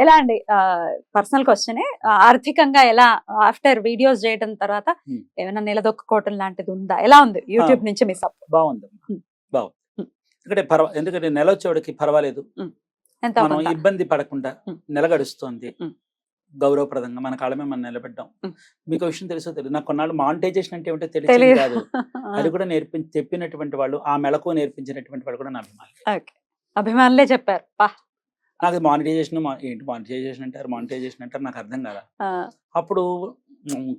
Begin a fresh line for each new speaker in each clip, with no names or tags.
ఎలా అండి? Personal question ఆర్థికంగా ఎలా ఆఫ్టర్ వీడియోస్ చేయడం తర్వాత. ఏమైనా నిలదొక్కుకోవటం లాంటిది ఉందా? ఎలా ఉంది? యూట్యూబ్ నుంచి మీ సపోర్ట్
బాగుంది. బాగుంది. ఎందుకంటే పర్వా ఎందుకంటే నెల వచ్చేవాడికి పర్వాలేదు.
ఎంత
మనం? ఇబ్బంది పడకుండా. నెల గడుస్తుంది.
Hmm.
గౌరవప్రదంగా మన మీద మనం నిలబెట్టాం.
Hmm.
మీకు విషయం తెలుసో తెలియదు. నాకు కొన్నాళ్ళు మానిటైజేషన్ అంటే ఏమిటో తెలియదు కాదు. అది కూడా నేర్పి చెప్పినటువంటి వాళ్ళు ఆ మెలకు నేర్పించినటువంటి వాళ్ళు కూడా నా అభిమానులు.
అభిమానులే చెప్పారు.
నాకు మానిటైజేషన్ ఏంటి మానిటైజేషన్ అంటారు మానిటైజేషన్ అంటారు నాకు అర్థం
ఆ,
అప్పుడు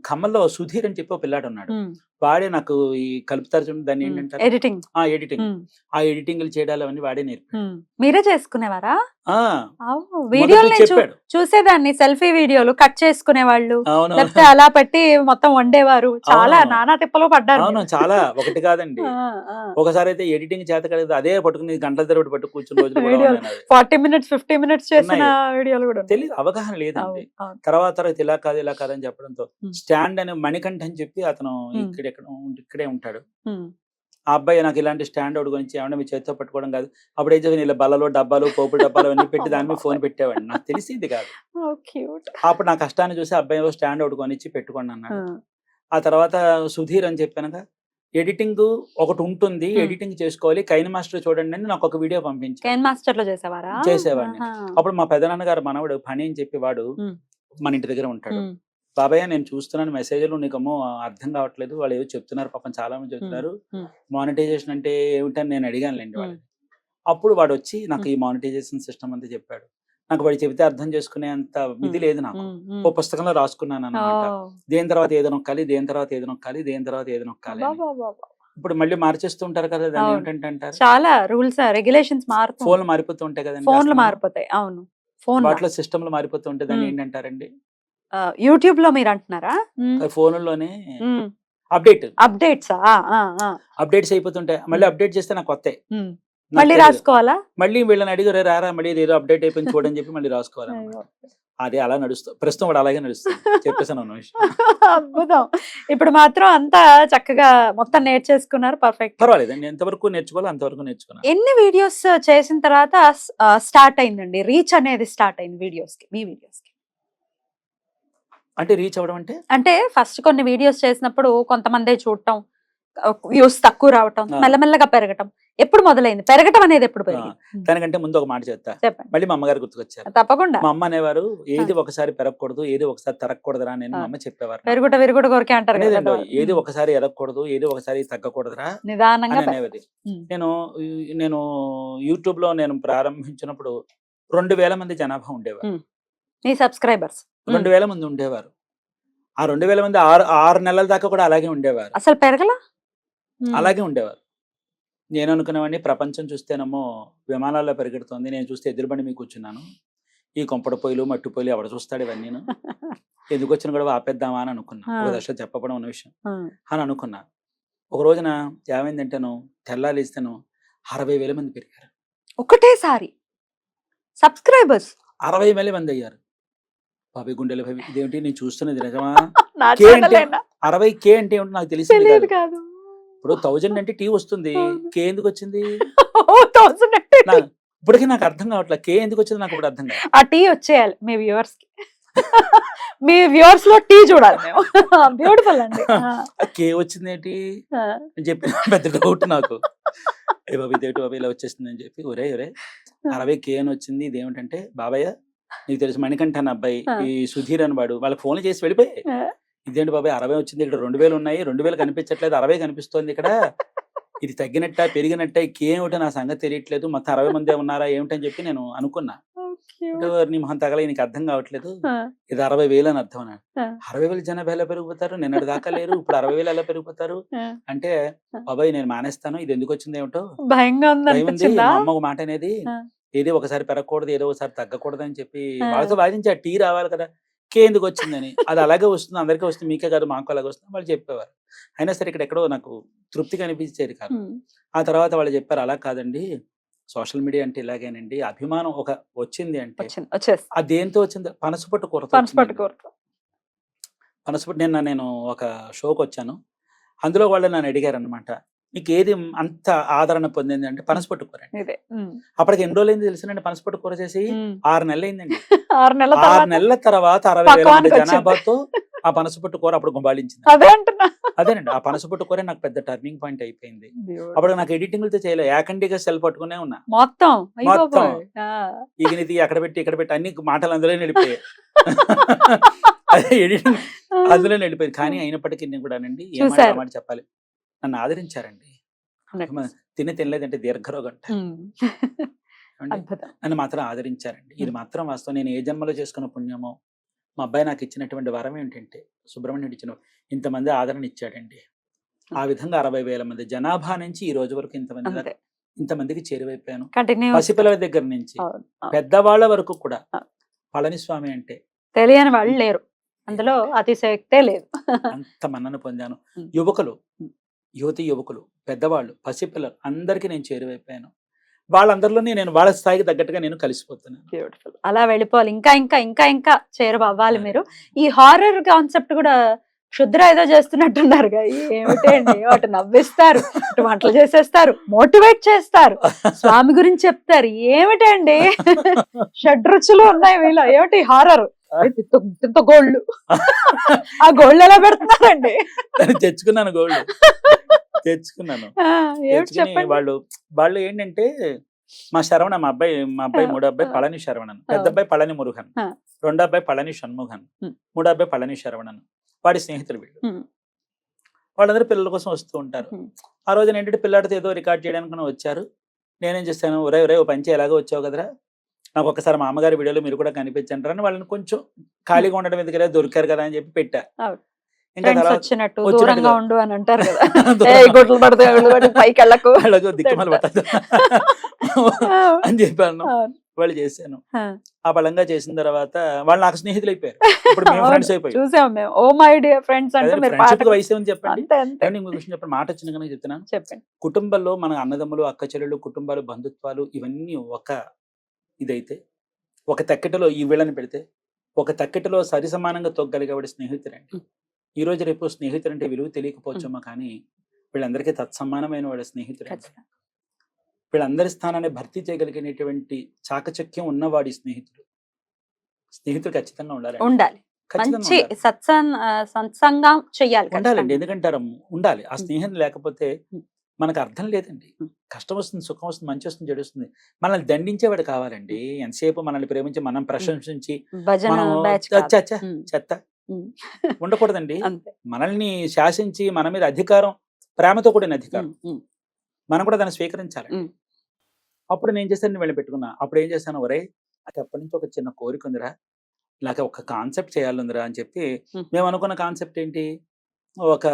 ఖమ్మంలో సుధీర్ అని చెప్పి ఒక పిల్లాడు ఉన్నాడు వాడే నాకు ఈ కలుపుతారు చూడండి దాన్ని
ఉమ్,
ఏంటంటారు
ఎడిటింగ్
ఆ ఎడిటింగ్ ఆ ఎడిటింగ్లు చేయడాలు అవన్నీ వాడే నేర్పాడు.
మీరే చేసుకునేవారా వీడియోలు
చెప్పాడు
చూసేదాన్ని సెల్ఫీ వీడియోలు కట్ చేసుకునే వాళ్ళు లేకపోతే అలా పెట్టి మొత్తం వండేవారు చాలా. నానా తిప్పలు పడ్డారు
అవును. చాలా ఒకటి కాదండి. ఒకసారి అయితే ఎడిటింగ్ చేత కలిగి అదే పట్టుకుని గంటల తరబడి పట్టు కూర్చుని రోజులు నావి.
ఫార్టీ మినిట్స్ ఫిఫ్టీ మినిట్స్ చేసిన. వీడియోలు కూడా.
తెలియదు అవగాహన లేదండి. తర్వాత తర్వాత ఇలా కాదు ఇలా కాదు అని చెప్పడంతో. స్టాండ్ అని మణికంఠ అని చెప్పి అతను. ఇక్కడ ఎక్కడ ఇక్కడే ఉంటాడు. ఆ అబ్బాయి నాకు ఇలాంటి స్టాండ్ ఒకటి గురించి ఏమన్నా మీ చేతితో పట్టుకోవడం కాదు. అప్పుడు ఏం చేసి ఇలా బల్లలో డబ్బాలు పోపుల డబ్బాలు అన్ని పెట్టి దాని మీద ఫోన్ పెట్టేవాడిని. నాకు తెలిసింది కాదు. అప్పుడు నా కష్టాన్ని చూసి అబ్బాయి ఏవో స్టాండ్ ఒకటి కొనిచ్చి పెట్టుకోండి అన్నాడు.
ఆ,
తర్వాత సుధీర్ అని చెప్పానుగా ఎడిటింగ్ ఒకటి ఉంటుంది. ఎడిటింగ్ చేసుకోవాలి. కైన్ మాస్టర్ చూడండి అని నాకు ఒక వీడియో పంపించాను
కేన్ మాస్టర్లో చేసేవారా?
చేసేవాడిని. అప్పుడు మా పెదనాన్న గారు మనవడు పని అని చెప్పి వాడు. మన ఇంటి దగ్గర ఉంటాడు. బాబాయ్ నేను చూస్తున్నాను మెసేజ్లు నీకేమో అర్థం కావట్లేదు. వాళ్ళు ఏవో చెప్తున్నారు పాపం చాలా మంది చెప్తున్నారు. మానిటైజేషన్ అంటే ఏమిటని నేను అడిగానులేండి. వాళ్ళు అప్పుడు వాడు వచ్చి నాకు ఈ మానిటైజేషన్ సిస్టమ్ అంతా చెప్పాడు. నాకు వాడు చెబితే అర్థం చేసుకునే అంత ఇది లేదు నాకు. ఓ పుస్తకంలో రాసుకున్నాను అన్నమాట.
ఓ,
దేని తర్వాత ఏదో నొక్కాలి దేని తర్వాత ఏదో నొక్కాలి దేని తర్వాత ఏదో నొక్కాలి. ఇప్పుడు మళ్ళీ మార్చేస్తూ ఉంటారు కదా దాన్ని. ఏమిటంటే అంటారు?
చాలా రూల్స్ రెగ్యులేషన్స్ మారుతాయి
ఫోన్లు మారిపోతూ ఉంటాయి కదండి
ఫోన్లు. మారిపోతాయి. అవును. ఫోన్
వాటిలో సిస్టమ్లు మారిపోతూ ఉంటాయి దాన్ని. ఏంటంటారండి?
యూట్యూబ్లో మీరు అంటున్నారా
ఫోన్లోనే అప్డేట్.
Updates
updates అయిపోతుంటాయి. మళ్ళీ అప్డేట్ చేస్తే నాకు కొత్త
మళ్ళీ రాసుకోవాలా?
మళ్ళీ వీళ్ళని అడిగారు రారా మళ్ళీ ఏదో అప్డేట్ అయిపోయింది చూడని చెప్పి మళ్ళీ రాసుకోవాలి అదే అలా నడుస్తూ ప్రస్తుతం వాడు అలాగే నడుస్తుంది. చెప్పేసాను
అద్భుతం. ఇప్పుడు మాత్రం అంతా చక్కగా మొత్తం నేర్చేసుకున్నారు. పర్ఫెక్ట్.
పర్వాలేదండి. ఎంతవరకు నేర్చుకోవాలో అంతవరకు నేర్చుకున్నాను.
ఎన్ని వీడియోస్ చేసిన తర్వాత స్టార్ట్ అయిందండి? రీచ్ అనేది స్టార్ట్ అయింది వీడియోస్కి మీ వీడియోస్కి
అంటే రీచ్ అవ్వడం అంటే?
అంటే ఫస్ట్ కొన్ని వీడియోస్ చేసినప్పుడు కొంతమందే చూడటం వ్యూస్ తక్కువ రావటం. మెల్లమెల్లగా పెరగటం ఎప్పుడు మొదలైంది? పెరగటం అనేది ఎప్పుడు
దానికంటే ముందు ఒక మాట చెప్తా. మళ్ళీ మా అమ్మగారు గుర్తుకొచ్చారు.
తప్పకుండా.
మా అమ్మ అనేవారు ఏది ఒకసారి పెరగకూడదు ఏది ఒకసారి తరగకూడదురా నేను మా. అమ్మ చెప్పేవారు
పెరుగుట విరుగుట కొరకే అంటారు.
ఏది ఒకసారి ఎరగకూడదు ఏది ఒకసారి తగ్గకూడదురా
నిదానంగా
అని
పెరగ-
అనేవి
ఉమ్.
నేను నేను యూట్యూబ్లో నేను ప్రారంభించినప్పుడు రెండు వేల మంది జనాభా ఉండేవారు.
మీ సబ్స్క్రైబర్స్
రెండు వేల మంది ఉండేవారు. ఆ రెండు వేల మంది ఆరు ఆరు నెలల దాకా కూడా అలాగే ఉండేవారు.
అసలు పెరగలా.
అలాగే ఉండేవారు. నేను అనుకునేవాడిని ప్రపంచం చూస్తేనేమో విమానాల్లో పెరుగుతుంది నేను చూస్తే ఎదురుబండి మీకు కూర్చున్నాను. ఈ కొంపడ పొయ్యిలు మట్టి పొయ్యిలు ఎవడ చూస్తాడు ఇవన్నీ? ఎందుకు వచ్చిన కూడా ఆపేద్దామా అని అనుకున్నా.
ఆ.
ఒక దశ చెప్పడం అన్న విషయం.
ఉమ్.
అని అనుకున్నా. ఒక రోజున ఏమైందంటేను తెల్లాలిస్తేను అరవై వేల మంది పెరిగారు.
ఒకటేసారి. సబ్స్క్రైబర్స్.
అరవై వేల మంది అయ్యారు. బాబాయ్ గుండెల ఇదేంటి? నేను చూస్తున్నది నిజమా? కే అంటే-? అరవై కే అంటే ఏమిటో నాకు తెలిసింది
తెలియదు
కాదు.
కాదు.
ఇప్పుడు థౌజండ్ అంటే టీ వస్తుంది. కే ఎందుకు వచ్చింది? ఇప్పటికీ నాకు అర్థం కావట్లేదు. కే ఎందుకు వచ్చింది నాకు ఇప్పుడు అర్థం కాదు
ఆ టీ వచ్చేయాలి మీ వ్యూవర్స్కి మీ వ్యూవర్స్లో టీ చూడాలి మేము. బ్యూటిఫుల్ అండి.
కే వచ్చింది ఏంటి? అని చెప్పి పెద్ద డౌట్ నాకు. ఏ బాబు ఇదేంటి బాబు ఇలా వచ్చేస్తుంది అని చెప్పి. ఒరే ఒరే అరవై కే అని వచ్చింది. ఇదేమిటంటే బాబాయ్య నీకు తెలుసు మణికంఠ అన్న అబ్బాయి. ఈ సుధీర్ అని వాడు వాళ్ళకి ఫోన్లు చేసి వెళ్ళిపోయాయి
ఆ.
ఇదేంటి బాబాయ్ అరవై వచ్చింది ఇక్కడ రెండు వేలు ఉన్నాయి రెండు వేలు కనిపించట్లేదు అరవై కనిపిస్తోంది ఇక్కడ ఇది తగ్గినట్ట పెరిగినట్ట ఏమిటో నా సంగతి తెలియట్లేదు మొత్తం అరవై మంది ఉన్నారా ఏమిటని చెప్పి నేను అనుకున్నా నీ మొహం తగల నీకు అర్థం కావట్లేదు ఇది అరవై వేలు అని అర్థం అన్నాడు. అరవై వేలు జనాభా ఎలా పెరిగిపోతారు నిన్నటి దాకా లేరు ఇప్పుడు అరవై వేలు ఎలా పెరిగిపోతారు. అంటే బాబాయ్ నేను మానేస్తాను ఇది ఎందుకు వచ్చింది ఏమిటో
భయంగా ఉంది
మా అమ్మ ఒక మాట అనేది. ఏది ఒకసారి పెరగకూడదు ఏదో ఒకసారి తగ్గకూడదు అని చెప్పి. వాళ్ళతో వాదించి ఆ టీ రావాలి కదా కే ఎందుకు వచ్చిందని? అది అలాగే వస్తుంది అందరికీ వస్తుంది మీకే కాదు మాకు అలాగే వస్తుంది వాళ్ళు చెప్పేవారు. అయినా సరే ఇక్కడ ఎక్కడో నాకు తృప్తి కనిపించేది కాదు. ఆ తర్వాత వాళ్ళు చెప్పారు అలా కాదండి సోషల్ మీడియా అంటే ఇలాగేనండి అభిమానం ఒక వచ్చింది అంటే ఆ దేంతో వచ్చింది? పనసపట్టు కూర
పనసపట్టు కూర
పనసపట్టు నిన్న నేను ఒక షోకి వచ్చాను. అందులో వాళ్ళు నన్ను అడిగారు అనమాట మీకు ఏది అంత ఆదరణ పొందింది అంటే పనసపట్టు కూర అండి.
ఇదే.
అప్పటికి ఎన్ని రోజులైంది తెలిసినండి పనసపట్టు కూర చేసి. ఆరు నెలలు అయిందండి
ఆరు నెలల
ఆరు నెలల తర్వాత అరవై వేల మంది. జనాభాతో ఆ పనసపట్టు కూర అప్పుడు గుంబాళించింది
అదే అంటున్నా.
అదేనండి. ఆ పనసపట్టు కూర నాకు పెద్ద టర్నింగ్ పాయింట్ అయిపోయింది. అప్పుడు నాకు ఎడిటింగ్లతో చేయలేదు ఏకండిగా సెల్ పట్టుకునే ఉన్నా.
మొత్తం?
మొత్తం. ఇగనిది అక్కడ పెట్టి ఇక్కడ పెట్టి అన్ని మాటలు అందులో అదే ఎడిటింగ్ అందులో వెళ్ళిపోయింది కానీ అయినప్పటికీ నేను కూడా అండి
చూశారు.
మాట చెప్పాలి. నన్ను ఆదరించారండి. తిని తినలేదంటే దీర్ఘరోగం నన్ను మాత్రం ఆదరించారండి. ఇది. మాత్రం వాస్తవం. నేను ఏ జన్మలో చేసుకున్న పుణ్యమో మా అబ్బాయి నాకు ఇచ్చినటువంటి వరం ఏంటంటే సుబ్రహ్మణ్యుడు ఇచ్చిన ఇంతమంది ఆదరణ ఇచ్చాడండి. ఆ విధంగా అరవై వేల మంది జనాభా నుంచి ఈ రోజు వరకు ఇంతమంది ఇంతమందికి చేరువైపోయాను. పసిపిల్లల దగ్గర నుంచి. పెద్దవాళ్ళ వరకు కూడా. పళనిస్వామి అంటే
తెలియని వాళ్ళు లేరు. అందులో అతిశయక్తే లేదు.
అంత మన్నన పొందాను. యువకులు. యువతి యువకులు పెద్దవాళ్ళు పసిపిల్లలు అందరికీ నేను చేరువైపోయాను. వాళ్ళందరిలోనే నేను వాళ్ళ స్థాయికి తగ్గట్టుగా నేను కలిసిపోతున్నాను.
బ్యూటిఫుల్. అలా వెళ్ళిపోవాలి. ఇంకా ఇంకా ఇంకా ఇంకా చేరువ అవ్వాలి. మీరు. ఈ హారర్ కాన్సెప్ట్ కూడా క్షుద్ర ఏదో చేస్తున్నట్టున్నారు ఏమిటండి అటు నవ్విస్తారు అటు వంటలు చేసేస్తారు మోటివేట్ చేస్తారు. స్వామి గురించి చెప్తారు ఏమిటండి షడ్ రుచులు ఉన్నాయి వీళ్ళు ఏమిటి హారర్? ఇంత గోళ్ళు ఆ గోళ్ళు ఎలా పెడుతున్నారండి
తెచ్చుకున్నాను గోల్డ్ తెచ్చుకున్నాను తెచ్చుకుని వాళ్ళు వాళ్ళు ఏంటంటే మా శరవణ మా అబ్బాయి మా అబ్బాయి మూడో అబ్బాయి. పళని శరవణన్ పెద్ద. అబ్బాయి పళని మురుగన్. రెండో అబ్బాయి పళని షణ్ముఖన్. మూడో అబ్బాయి పళని శరవణన్ వాడి స్నేహితులు వీళ్ళు. వాళ్ళందరూ పిల్లల కోసం వస్తూ ఉంటారు. ఆ రోజున ఏంటంటే పిల్లాడితో ఏదో రికార్డ్ చేయడానికి వచ్చారు నేనేం చేస్తాను ఒరే ఒరే ఓ పంచి ఎలాగో వచ్చావు కదరా నాకు ఒకసారి మా అమ్మగారి వీడియోలో మీరు కూడా కనిపించండి అని వాళ్ళని కొంచెం ఖాళీగా ఉండడం ఎందుకు దొరికారు కదా అని చెప్పి పెట్టా.
అవును.
ఇంకా
ఫ్రెండ్స్
తర్వాత
వచ్చినట్టు
వచ్చినట్టుగా.
దూరంగా ఉండు అని అంటారు కదా. పైకి వెళ్ళకు.
దిక్కుమలు పట్టదు అని చెప్పాను. వాళ్ళు చేశాను.
ఆ.
బలంగా చేసిన తర్వాత వాళ్ళు నాకు స్నేహితులు అయిపోయారు ఇప్పుడు మేము
అవును,
ఫ్రెండ్స్ అయిపోయాం.
చూసాం మేము. ఓ మై డియర్ ఫ్రెండ్స్ అంటే మీరు
వయసు చెప్పండి? ఇంకో విషయం చెప్పండి. మాట వచ్చిన కనుక చెప్తున్నాను.
చెప్పండి.
కుటుంబంలో మన అన్నదమ్ములు అక్క చెల్లెలు కుటుంబాలు బంధుత్వాలు ఇవన్నీ ఒక ఇదైతే. ఒక తక్కెటలో ఈ వీళ్ళని పెడితే ఒక తక్కెటలో సరి సమానంగా తొగ్గలిగేవాడి స్నేహితుడండి ఈ రోజు రేపు స్నేహితుడు అంటే విలువ తెలియకపోవచ్చేమో కానీ వీళ్ళందరికీ తత్సమానమైన వాడి స్నేహితుడు. వీళ్ళందరి స్థానాన్ని భర్తీ చేయగలిగినటువంటి చాకచక్యం ఉన్నవాడి స్నేహితుడు. స్నేహితుడు ఖచ్చితంగా ఉండాలి.
ఉండాలి మంచి. సత్సంగ చెయ్యాలి
ఉండాలండి.
ఖచ్చితంగా.
ఎందుకంటే అరం ఉండాలి. ఆ. స్నేహం లేకపోతే. మనకు అర్థం లేదండి. కష్టం వస్తుంది సుఖం వస్తుంది మంచి వస్తుంది చెడు వస్తుంది. మనల్ని దండించేవాడు కావాలండి. ఎంతసేపు మనల్ని ప్రేమించి మనం ప్రశంసించి మనం. చెత్త. ఉండకూడదండి. మనల్ని శాసించి మన మీద అధికారం ప్రేమతో కూడిన అధికారం. మనం కూడా దాన్ని స్వీకరించాలి. అప్పుడు నేను చేశాను వెళ్ళి పెట్టుకున్నా. అప్పుడు ఏం చేశాను? ఒరే నాకు అప్పటి నుంచి ఒక చిన్న కోరిక ఉందిరా. ఇలాగ ఒక కాన్సెప్ట్ చేయాలందిరా అని చెప్పి. మేము అనుకున్న కాన్సెప్ట్ ఏంటి? ఒక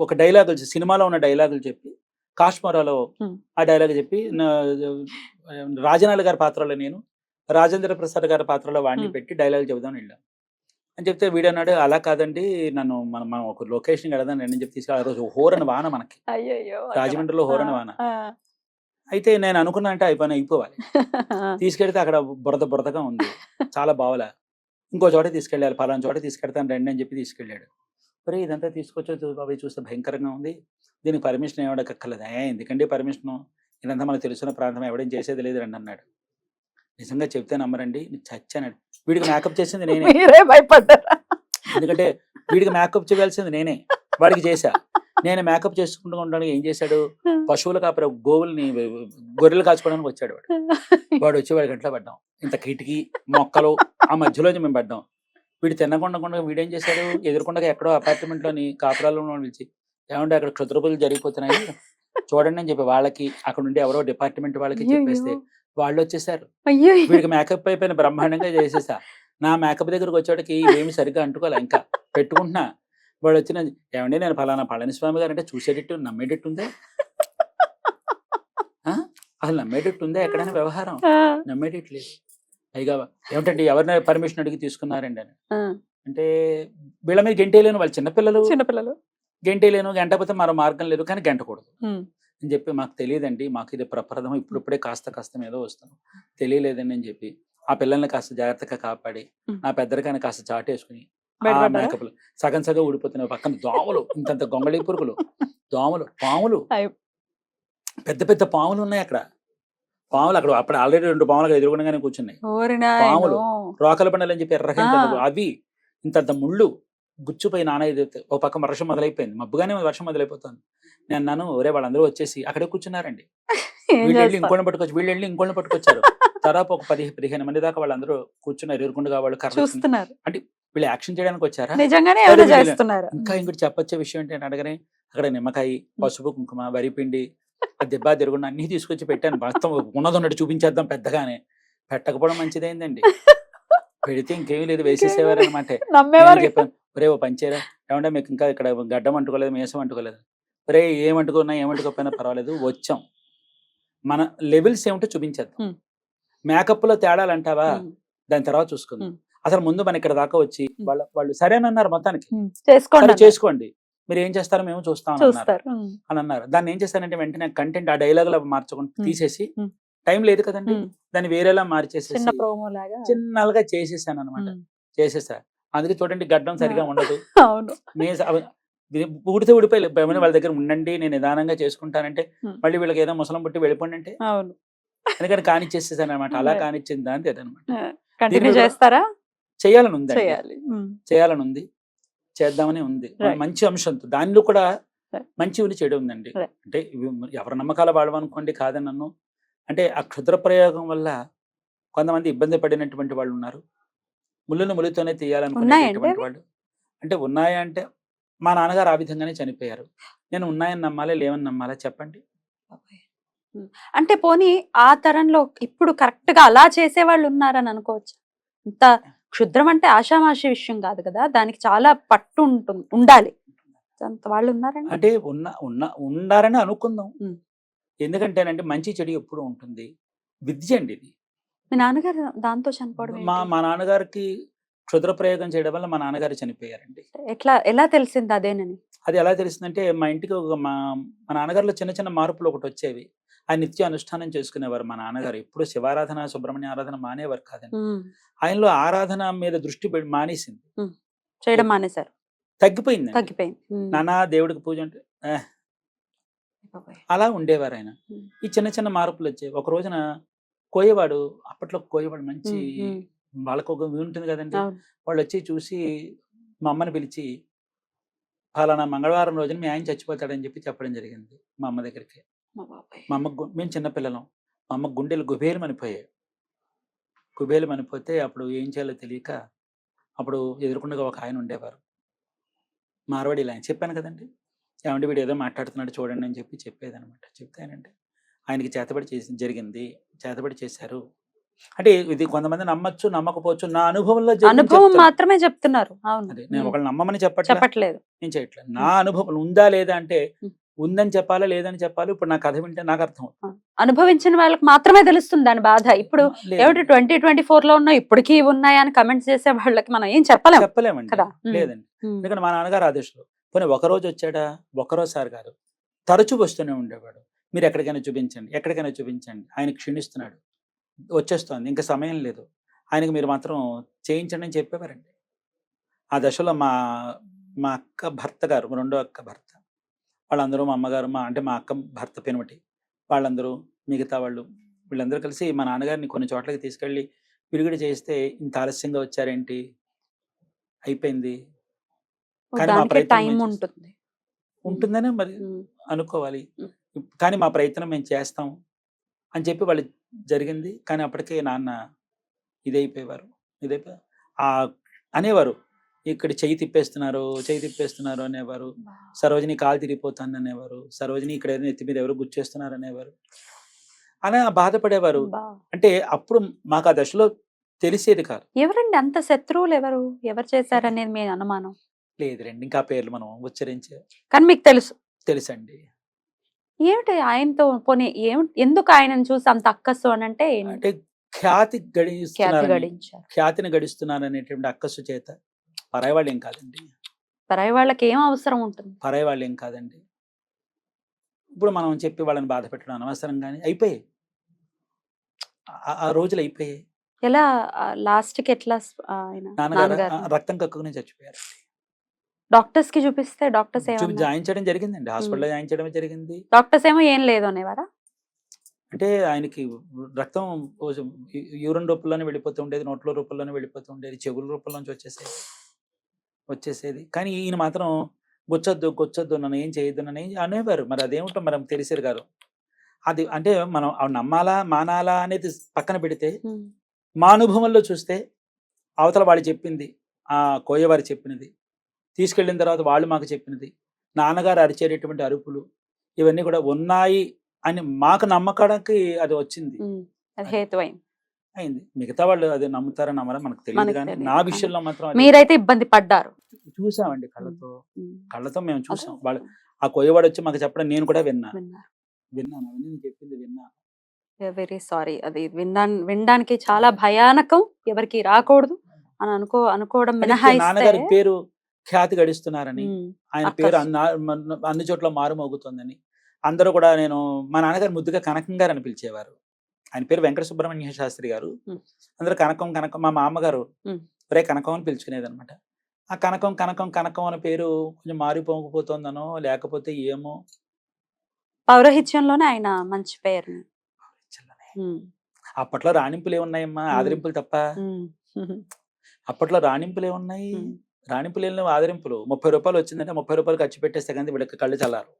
ఒక డైలాగులు సినిమాలో ఉన్న డైలాగులు చెప్పి కాశ్మీరాలో. ఆ డైలాగ్ చెప్పి రాజనాల గారి పాత్రలో నేను రాజేంద్ర ప్రసాద్ గారి పాత్రలో వాడిని
ఉం.
పెట్టి డైలాగ్ చెబుదాం వెళ్ళాం. అని చెప్తే వీడు అన్నాడు అలా కాదండి నన్ను మనం మనం ఒక లొకేషన్ కడదాం నేను చెప్పి తీసుకెళ్ళి ఆ రోజు హోరని వాన మనకి. రాజమండ్రిలో హోరని వాన. అయితే నేను అనుకున్నా అంటే అయిపోయిన అయిపోవాలి. తీసుకెళ్తే అక్కడ బురద బురదగా ఉంది. చాలా బావలా. ఇంకో చోట తీసుకెళ్ళాలి పలానా చోట తీసుకెళ్తాను రండి అని చెప్పి తీసుకెళ్ళాడు. మరి ఇదంతా తీసుకొచ్చి బాబాయ్ చూస్తే భయంకరంగా ఉంది. దీనికి పర్మిషన్ ఏమడక్కర్లేదు ఏ ఎందుకండి పర్మిషన్? ఇదంతా మనకు తెలుసున్న ప్రాంతం ఎవడేం చేసేది లేదు రండి అన్నాడు. నిజంగా చెప్తే నమ్మరండి. చచ్చానాడు వీడికి మేకప్ చేసింది నేనే.
భయపడ్డారా?
ఎందుకంటే వీడికి మేకప్ చేయాల్సింది నేనే. వాడికి చేశా. నేను మేకప్ చేసుకుంటూ ఉండడానికి ఏం చేశాడు? పశువుల కాపర గోవుల్ని గొర్రెలు కాచుకోవడానికి వచ్చాడు వాడు. వాడు వచ్చి వాడి గంటలో పడ్డాం. ఇంత కిటికీ మొక్కలు ఆ మధ్యలో మేము పడ్డాం. వీడు తినకుండా వీడేం చేశాడు? ఎదురుకుండా ఎక్కడో apartment లోని కాపురాల్లో పిలిచి ఏమంటే అక్కడ క్షుద్రపులు జరిగిపోతున్నాయి. చూడండి అని చెప్పి వాళ్ళకి అక్కడ ఉండి ఎవరో డిపార్ట్మెంట్ వాళ్ళకి చెప్పేస్తే వాళ్ళు వచ్చేసారు. వీడికి మేకప్ అయిపోయిన బ్రహ్మాండంగా చేసేసా. నా మేకప్ దగ్గరకు వచ్చేవాడికి ఏమి సరిగ్గా అంటుకోలే ఇంకా. పెట్టుకుంటున్నా. వాడు వచ్చిన ఏమండి నేను ఫలానా పళనిస్వామి గారు అంటే చూసేటట్టు నమ్మేటట్టు ఉందా ఆ? అసలు నమ్మేటట్టు ఉందా ఎక్కడైనా వ్యవహారం? నమ్మేటట్టు లేదు పైగా ఏమిటండి ఎవరిని పర్మిషన్ అడిగి తీసుకున్నారండి అని? అంటే వీళ్ళ మీద గెంటేలేను వాళ్ళు చిన్నపిల్లలు.
చిన్నపిల్లలు
గెంటేలేను గంటపోతే మరో మార్గం లేదు కానీ గంటకూడదు. అని చెప్పి మాకు తెలియదండి మాకు ఇది ప్రప్రదం ఇప్పుడిప్పుడే కాస్త కాస్త మీద వస్తాం తెలియలేదండి అని చెప్పి ఆ పిల్లల్ని కాస్త జాగ్రత్తగా కాపాడి. నా పెద్దరికాన్ని కాస్త చాటేసుకుని? మేకప్లు సగం సగం ఊడిపోతున్నాయి పక్కన దోమలు ఇంతంత గొంగళి పురుగులు దోమలు పాములు. పెద్ద పెద్ద పాములు ఉన్నాయి అక్కడ. పాములు అక్కడ అప్పుడు ఆల్రెడీ రెండు పాములు అక్కడ ఎదురుగుండగానే కూర్చున్నాయి పాములు. రోకల బండలు అని చెప్పి ఎర్రగంటలు. అవి ఇంతంత ముళ్ళు గుచ్చుపోయి నాన్న ఇది ఒక పక్క వర్షం మొదలైపోయింది. మబ్బుగానే వర్షం మొదలైపోతుంది. నేను అన్నాను ఒరే వాళ్ళందరూ వచ్చేసి అక్కడే కూర్చున్నారండి. వీళ్ళు వెళ్ళి? ఇంకోళ్ళని పట్టుకొచ్చి వీళ్ళు వెళ్ళి ఇంకోళ్ళని పట్టుకొచ్చారు. తర్వాత ఒక పది పదిహేను మంది దాకా వాళ్ళందరూ కూర్చున్నారు ఎదురుకుండా వాళ్ళు
చూస్తున్నారు.
వీళ్ళు యాక్షన్ చేయడానికి వచ్చారా?
నిజంగానే
ఇంకా ఇంకోటి చెప్పొచ్చే విషయం ఏంటంటే అడగనే అక్కడ నిమ్మకాయ పసుపు కుంకుమ వరిపిండి దెబ్బ తిరుగుండా అన్ని తీసుకొచ్చి పెట్టాను. మొత్తం ఉన్నది ఉన్నట్టు చూపించేద్దాం పెద్దగానే. పెట్టకపోవడం మంచిదైందండి పెడితే ఇంకేమీ లేదు వేసేసేవారు అనమాట
నమ్మేవారు
చెప్పాను ఒరే ఓ పంచేరా ఏమంటే మీకు ఇంకా ఇక్కడ గడ్డం అంటుకోలేదు మేసం అంటుకోలేదు. ఒరే ఏమంటుకున్నా ఏమంటుకోకపోయినా పర్వాలేదు వచ్చాం. మన లెవెల్స్ ఏమిటో చూపించేద్దాం.
Hmm.
మేకప్లో తేడాలు అంటావా దాని తర్వాత చూసుకుందాం. అసలు ముందు మన ఇక్కడ దాకా వచ్చి వాళ్ళ వాళ్ళు సరేనన్నారు మొత్తానికి.
చేసుకోండి.
మీరు ఏం చేస్తారో మేము చూస్తాం అని అన్నారు. దాన్ని ఏం చేస్తానంటే వెంటనే కంటెంట్ ఆ డైలాగ్లో మార్చకుండా
Hmm.
తీసేసి. టైం లేదు కదండి. దాన్ని వేరేలా
లాగా.
చిన్నగా చేసేసాను అనమాట చేసేసా. అందుకే చూడండి గడ్డం సరిగా ఉండదు. ఊడితే ఊడిపోయి వాళ్ళ దగ్గర ఉండండి నేను నిదానంగా చేసుకుంటానంటే. మళ్ళీ వీళ్ళకి ఏదో ముసలం పుట్టి వెళ్ళిపోండి అంటే ఎందుకంటే కానిచ్చేసేసాను అనమాట అలా. కానిచ్చింది దాని అదనమాట
చేస్తారా?
చేయాలని ఉంది చేయాలని ఉంది. చేద్దామని ఉంది. మంచి అంశంతో. దానిలో కూడా. మంచి ఉంది చెడు ఉందండి. అంటే ఎవరి నమ్మకాల వాడమనుకోండి కాదని నన్ను. అంటే ఆ క్షుద్ర ప్రయోగం వల్ల కొంతమంది ఇబ్బంది పడినటువంటి వాళ్ళు ఉన్నారు. ముళ్ళును ముళ్ళుతోనే తీయాలనుకునేటువంటి? వాళ్ళు. అంటే ఉన్నాయా అంటే మా నాన్నగారు ఆ విధంగానే చనిపోయారు. నేను ఉన్నాయని నమ్మాలా లేవని నమ్మాలా చెప్పండి?
అంటే పోనీ ఆ తరంలో ఇప్పుడు కరెక్ట్గా అలా చేసే వాళ్ళు ఉన్నారని అనుకోవచ్చు? క్షుద్రం అంటే ఆషామాషి విషయం కాదు కదా దానికి చాలా పట్టు ఉంటుంది ఉండాలి. వాళ్ళు ఉన్నారండి?
అంటే ఉన్న ఉన్న ఉండారని అనుకుందాం. ఎందుకంటేనంటే మంచి చెడు ఎప్పుడు ఉంటుంది. విద్య అండి ఇది.
మీ నాన్నగారు దాంతో చనిపోవడం
మా? మా నాన్నగారికి క్షుద్ర ప్రయోగం చేయడం వల్ల మా నాన్నగారు చనిపోయారండి.
ఎట్లా ఎలా తెలిసింది అదేనని?
అది ఎలా తెలిసిందంటే మా ఇంటికి ఒక మా మా నాన్నగారిలో చిన్న చిన్న మార్పులు ఒకటి వచ్చేవి. ఆయన నిత్య అనుష్ఠానం చేసుకునేవారు మా నాన్నగారు. ఎప్పుడు శివారాధన సుబ్రహ్మణ్య ఆరాధన మానేవారు కాదండి. ఆయనలో ఆరాధన మీద దృష్టి పెట్టి మానేసింది.
చేయడం మానేశారు.
తగ్గిపోయింది.
తగ్గిపోయింది.
నానా దేవుడికి పూజ అంటే "ఏ,
బాబోయ్.
అలా ఉండేవారు ఆయన. ఈ చిన్న చిన్న మార్పులు వచ్చాయి. ఒక రోజున కోయవాడు అప్పట్లో కోయవాడు మంచి. వాళ్ళకు ఒక ఉంటుంది కదండి. వాళ్ళు వచ్చి చూసి మా అమ్మని పిలిచి ఫలానా మంగళవారం రోజున మీ ఆయన చచ్చిపోతాడని చెప్పి చెప్పడం జరిగింది మా అమ్మ దగ్గరికి.
మా
అమ్మ మేము చిన్నపిల్లలం మా అమ్మ గుండెలు గుబేలు మనిపోయాయి గుబేలు మనిపోతే అప్పుడు ఏం చేయాలో తెలియక అప్పుడు ఎదురుకుండా ఒక ఆయన ఉండేవారు. మార్వాడి ఆయన చెప్పాను కదండి. ఏమంటే వీడు ఏదో మాట్లాడుతున్నాడు చూడండి అని చెప్పి చెప్పేది అనమాట చెప్తానంటే ఆయనకి చేతబడి చేసి జరిగింది. చేతబడి చేశారు. అంటే ఇది కొంతమంది నమ్మచ్చు నమ్మకపోవచ్చు నా అనుభవంలో
అనుభవం. మాత్రమే చెప్తున్నారు. అవును.
నేను. ఒకళ్ళు నమ్మమని చెప్పట్లే?
చెప్పట్లేదు.
నేను చేయట్లేదు. నా అనుభవం ఉందా లేదా అంటే. ఉందని చెప్పాలా లేదని చెప్పాలి? ఇప్పుడు నా కథ వింటే నాకు అర్థం.
అనుభవించిన వాళ్ళకి మాత్రమే తెలుస్తుంది దాని బాధ. ఇప్పుడు. ఏమిటి ట్వంటీ ట్వంటీ ఫోర్లో ఉన్నా ఇప్పటికీ ఉన్నాయి అని కమెంట్స్ చేసే వాళ్ళకి మనం ఏం చెప్పలేం
చెప్పలేమండి.
కదా.
లేదండి. ఎందుకంటే మా నాన్నగారు ఆదేశాలు పోనీ ఒక రోజు వచ్చాడా? ఒకరోజు సార్ గారు తరచూ వస్తూనే ఉండేవాడు. మీరు ఎక్కడికైనా చూపించండి ఎక్కడికైనా చూపించండి. ఆయన క్షీణిస్తున్నాడు. వచ్చేస్తోంది. ఇంకా సమయం లేదు. ఆయనకి మీరు మాత్రం చేయించండి అని చెప్పేవారండి. ఆ దశలో మా మా అక్క భర్త గారు రెండో అక్క భర్త వాళ్ళందరూ మా అమ్మగారు మా అంటే మా అక్క భర్త పెనుమటి. వాళ్ళందరూ మిగతా వాళ్ళు వీళ్ళందరూ కలిసి మా నాన్నగారిని కొన్ని చోట్లకి తీసుకెళ్ళి పిరిగిడి చేస్తే ఇంత ఆలస్యంగా వచ్చారేంటి? అయిపోయింది. కానీ మా ప్రయత్నం
ఉంటుంది.
ఉంటుందనే మరి. అనుకోవాలి. కానీ మా ప్రయత్నం మేము చేస్తాం అని చెప్పి వాళ్ళు జరిగింది. కానీ అప్పటికే నాన్న ఇదైపోయేవారు. ఇదైపోయి ఆ అనేవారు. ఇక్కడ చెయ్యి తిప్పేస్తున్నారు చెయ్యి తిప్పేస్తున్నారు అనేవారు. సరోజిని కాలు తిరిగిపోతుంది అనేవారు. సరోజిని ఇక్కడ నెత్తి మీద ఎవరు గుచ్చేస్తున్నారు అనేవారు. అలా బాధపడేవారు. అంటే అప్పుడు మాకు ఆ దశలో తెలిసేది కాదు.
ఎవరండి అంత శత్రువులు ఎవరు? ఎవరు చేశారనేది మీ అనుమానం?
లేదు రండి ఇంకా పేర్లు మనం ఉచ్చరించే
కానీ మీకు తెలుసు.
తెలుసండి.
ఏమిటి ఆయనతో పోనీ ఏమిటి ఎందుకు ఆయనను చూసి అంత అక్కసు అని అంటే
అంటే ఖ్యాతి
ఖ్యాతి గడించారు.
ఖ్యాతిని గడిస్తున్నారు అనేటువంటి అక్కసు చేత పరాయి వాళ్ళు ఏం కాదండి.
పరాయి వాళ్ళకి ఏం అవసరం ఉంటుంది?
పరాయి వాళ్ళు ఏం కాదండి. ఇప్పుడు మనం చెప్పి వాళ్ళని బాధ పెట్టడం అనవసరం కానీ అయిపోయాయి. ఆ- రోజులు అయిపోయాయి.
ఎలా? లాస్ట్కి ఎట్లా
రక్తం కక్కుని చచ్చిపోయారు
డాక్టర్స్కి చూపిస్తే డాక్టర్స్ ఏమన్నా
జాయిన్ చేయడం జరిగిందండి. హాస్పిటల్లో జాయిన్ చేయడం జరిగింది.
డాక్టర్స్ ఏమో ఏం లేదు అనేవారా?
అంటే ఆయనకి రక్తం యూరిన్ రూపంలోనే వెళ్ళిపోతూ ఉండేది నోట్ల రూపంలోనే వెళ్ళిపోతూ ఉండేది చెవుల రూపంలోంచి వచ్చేసేది. వచ్చేసేది. కానీ ఈయన మాత్రం గుచ్చొద్దు గుచ్చొద్దు నన్ను ఏం చేయొద్దు నన్ను ఏం అనేవారు. మరి అదేమిటో మనం తెలిసారు గారు అది అంటే మనం అవి నమ్మాలా మానాలా అనేది పక్కన పెడితే. మా అనుభవంలో చూస్తే అవతల వాళ్ళు చెప్పింది ఆ కోయవారు చెప్పినది తీసుకెళ్ళిన తర్వాత వాళ్ళు మాకు చెప్పినది నాన్నగారు అరిచేటటువంటి అరుపులు ఇవన్నీ కూడా ఉన్నాయి అని మాకు నమ్మకానికి అది వచ్చింది. అయింది మిగతా వాళ్ళు అది నమ్ముతారా నమ్మరా మనకు తెలియదు కానీ. నా విషయంలో మాత్రం
మీరైతే ఇబ్బంది పడ్డారు
చూసామండి కళ్ళతో. కళ్ళతో మేము చూసాం. వాళ్ళు ఆ కోయవాడు వచ్చి మాకు చెప్పడం నేను కూడా విన్నా విన్నాను అవన్నీ నేను చెప్పింది విన్నా
వెరీ సారీ అది విన్నా వినడానికి చాలా భయానకం ఎవరికి రాకూడదు అని అనుకో అనుకోవడం
నాన్నగారి పేరు ఖ్యాతి గడిస్తున్నారని. ఆయన. పేరు అన్ని చోట్ల మారుమోగుతోందని అందరూ కూడా నేను మా నాన్నగారు ముద్దుగా కనకం గారు అని పిలిచేవారు ఆయన పేరు వెంకట సుబ్రహ్మణ్య శాస్త్రి గారు. అందరూ కనకం కనకం మా మామగారు. ఒరే కనకం అని పిలుచుకునేది అనమాట ఆ కనకం కనకం కనకం అనే పేరు కొంచెం మారిపోకపోతుందనో లేకపోతే ఏమో
పౌరహిత్యంలోనే ఆయన మంచి పేరు.
అప్పట్లో రాణింపులు ఏమున్నాయమ్మా. ఆదరింపులు తప్ప. అప్పట్లో రాణింపులు ఏమున్నాయి. రాణింపులు ఏం ఆదరింపులు ముప్పై రూపాయలు వచ్చిందంటే ముప్పై రూపాయలు ఖర్చు పెట్టేస్తే కానీ వీళ్ళకి కళ్ళు చల్లారు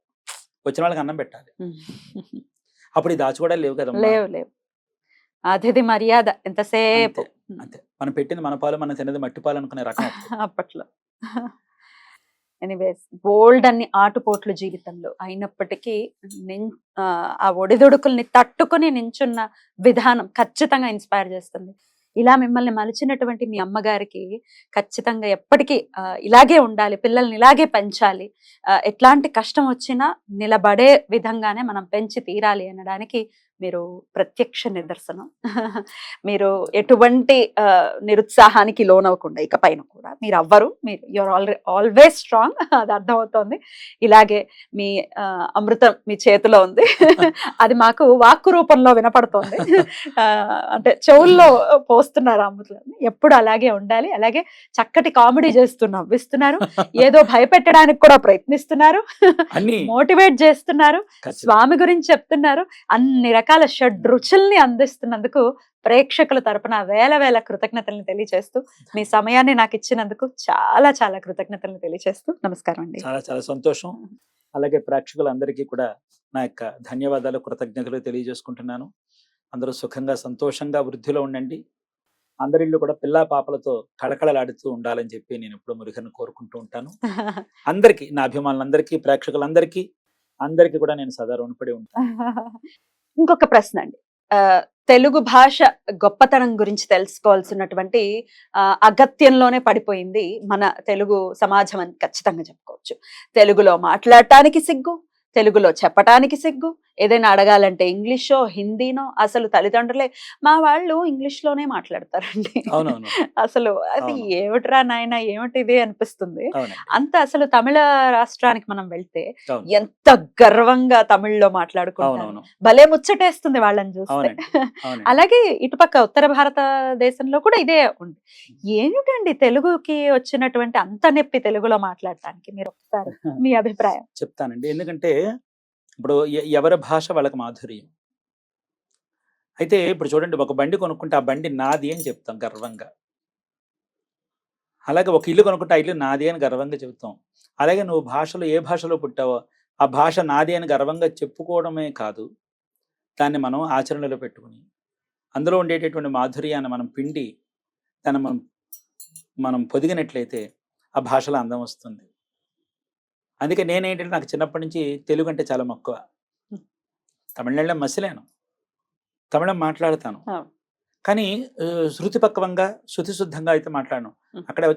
వచ్చిన వాళ్ళకి అన్నం పెట్టాలి. అప్పుడు ఈ దాచుకోవడాలు లేవు కదా
లేవు లేవు అతిథి మర్యాద ఎంతసేపు.
అంతే మనం పెట్టింది మన పాలు మనం తినేది మట్టి పాలు అనుకునే రకం.
అప్పట్లో. ఎనీవేస్ బోల్డ్ అన్ని ఆటుపోట్లు జీవితంలో అయినప్పటికీ ఆ, ఆ ఒడిదుడుకుల్ని తట్టుకొని నించున్న విధానం ఖచ్చితంగా ఇన్స్పైర్ చేస్తుంది. ఇలా మిమ్మల్ని మలిచినటువంటి మీ అమ్మగారికి ఖచ్చితంగా ఎప్పటికీ ఇలాగే ఉండాలి పిల్లల్ని ఇలాగే పెంచాలి. ఎట్లాంటి కష్టం వచ్చినా నిలబడే విధంగానే మనం పెంచి తీరాలి అనడానికి మీరు ప్రత్యక్ష నిదర్శనం. మీరు ఎటువంటి నిరుత్సాహానికి లోనవ్వకుండా ఇక పైన కూడా. మీరు అవ్వరు మీరు యువర్ ఆల్రెడీ ఆల్వేస్ స్ట్రాంగ్ అది అర్థమవుతోంది. ఇలాగే మీ అమృతం మీ చేతిలో ఉంది. అది మాకు వాక్కు రూపంలో వినపడుతోంది. ఆ, అంటే చెవుల్లో పోస్తున్నారు ఆ అమృతాన్ని. ఎప్పుడు అలాగే ఉండాలి. అలాగే చక్కటి కామెడీ చేస్తూ నవ్విస్తున్నారు. ఏదో భయపెట్టడానికి కూడా ప్రయత్నిస్తున్నారు. మోటివేట్ చేస్తున్నారు. స్వామి గురించి చెప్తున్నారు. అన్ని రకాల షడ్ రుచుల్ని అందిస్తున్నందుకు ప్రేక్షకుల తరపున వేల వేల కృతజ్ఞతల్ని తెలియజేస్తూ మీ సమయాన్ని నాకు ఇచ్చినందుకు చాలా చాలా కృతజ్ఞతల్ని తెలియజేస్తూ నమస్కారం అండి.
చాలా చాలా సంతోషం. అలాగే ప్రేక్షకులందరికీ కూడా నా యొక్క ధన్యవాదాలు కృతజ్ఞతలు తెలియజేసుకుంటున్నాను. అందరూ సుఖంగా సంతోషంగా వృద్ధిలో ఉండండి. అందరిళ్ళు కూడా పిల్లా పాపలతో కళకళలాడుతూ ఉండాలని చెప్పి నేను ఎప్పుడూ మురుగను కోరుకుంటూ ఉంటాను. అందరికీ నా అభిమానులందరికీ ప్రేక్షకులందరికీ అందరికీ కూడా నేను సదా రుణపడి ఉంటాను.
ఇంకొక ప్రశ్న అండి. ఆ, తెలుగు భాష గొప్పతనం గురించి తెలుసుకోవాల్సినటువంటి ఆ, అగత్యంలోనే పడిపోయింది మన తెలుగు సమాజం అని ఖచ్చితంగా చెప్పుకోవచ్చు. తెలుగులో మాట్లాడటానికి సిగ్గు తెలుగులో చెప్పటానికి సిగ్గు ఏదైనా అడగాలంటే ఇంగ్లీషో హిందీనో అసలు తల్లిదండ్రులే మా వాళ్ళు ఇంగ్లీష్లోనే మాట్లాడతారండి అసలు అది. ఏమిట్రా నాయన ఏమిటిది అనిపిస్తుంది. అంత అసలు తమిళ రాష్ట్రానికి మనం వెళ్తే. ఎంత గర్వంగా తమిళ్ళో మాట్లాడుకుంటారు.
అవునవును.
భలే ముచ్చటేస్తుంది వాళ్ళని చూస్తే. అలాగే ఇటుపక్క ఉత్తర భారతదేశంలో కూడా ఇదే ఉంది. ఏమిటండి తెలుగుకి వచ్చినటువంటి అంత నొప్పి తెలుగులో మాట్లాడటానికి? మీరు ఒకసారి మీ అభిప్రాయం.
చెప్తానండి. ఎందుకంటే ఇప్పుడు ఎ- ఎవరి భాష వాళ్ళకి మాధుర్యం. అయితే ఇప్పుడు చూడండి ఒక బండి కొనుక్కుంటే ఆ బండి నాది అని చెప్తాం గర్వంగా. అలాగే ఒక ఇల్లు కొనుక్కుంటే ఆ ఇల్లు నాది అని గర్వంగా చెప్తాం. అలాగే నువ్వు భాషలో ఏ భాషలో పుట్టావో ఆ భాష నాది అని గర్వంగా చెప్పుకోవడమే కాదు దాన్ని మనం ఆచరణలో పెట్టుకుని అందులో ఉండేటటువంటి మాధుర్యాన్ని మనం పిండి దాన్ని మనం మనం పొదిగినట్లయితే ఆ భాషలో అందం వస్తుంది. అందుకే నేనేంటంటే నాకు చిన్నప్పటి నుంచి తెలుగు అంటే చాలా మక్కువ. తమిళనాడులో మసిలేను. తమిళం మాట్లాడతాను. కానీ ఆ, శృతి పక్వంగా శృతి శుద్ధంగా అయితే మాట్లాడను. అక్కడ